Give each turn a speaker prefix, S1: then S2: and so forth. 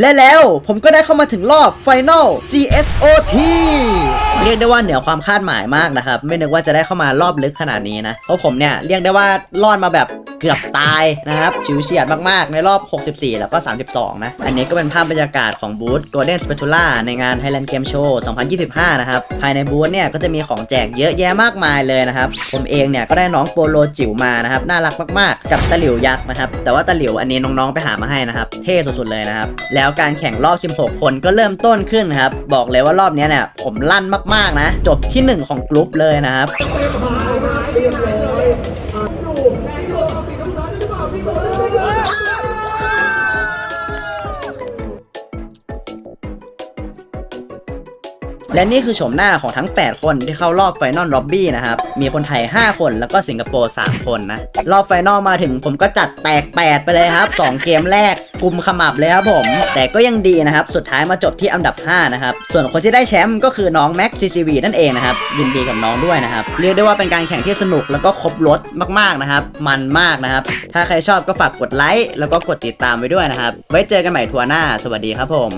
S1: และแล้วผมก็ได้เข้ามาถึงรอบ Final GSOT เรียกได้ว่าเหนือความคาดหมายมากนะครับ ไม่นึกว่าจะได้เข้ามารอบลึกขนาดนี้นะ เพราะผมเนี่ยเรียกได้ว่ารอดมาแบบ เกือบตายนะครับชิวเฉียดมากๆ ในรอบ 64 แล้วก็ 32 นะ อันนี้ก็เป็นภาพบรรยากาศของบูธ Golden Spatula ในงาน Thailand Game Show 2025 นะครับ ภายในบูธเนี่ยก็จะมีของแจกเยอะแยะมากมายเลยนะครับ ผมเองเนี่ยก็ได้น้องโปโลจิ๋วมานะครับ น่ารักมากๆ กับตะหลิวยักษ์นะครับ แต่ว่าตะหลิวอันนี้น้องๆไปหามาให้นะครับ เท่สุดๆเลยนะครับ แล้วการแข่งรอบ 16 คนก็เริ่มต้นขึ้นครับ บอกเลยว่ารอบนี้เนี่ยผมลั่นมากๆนะ จบที่หนึ่งของกลุ่มเลยนะครับ และนี่คือโฉมหน้าของทั้ง 8 คนที่เข้ารอบไฟนอลล็อบบี้นะครับ มีคนไทย 5 คนแล้วก็สิงคโปร์ 3 คนนะ รอบไฟนอลมาถึงผมก็จัดแตก 8 ไปเลยครับ 2 เกมแรกกุมขมับเลยครับผม แต่ก็ยังดีนะครับ สุดท้ายมาจบที่อันดับ 5 นะครับ ส่วนคนที่ได้แชมป์ก็คือน้องแม็กซีซีวีนั่นเองนะครับ ยินดีกับน้องด้วยนะครับ เรียกได้ว่าเป็นการแข่งที่สนุกแล้วก็ครบรถมากๆนะครับ มันมากนะครับ ถ้าใครชอบก็ฝากกดไลค์แล้วก็กดติดตามไว้ด้วยนะครับ ไว้เจอกันใหม่ทัวร์หน้า สวัสดีครับผม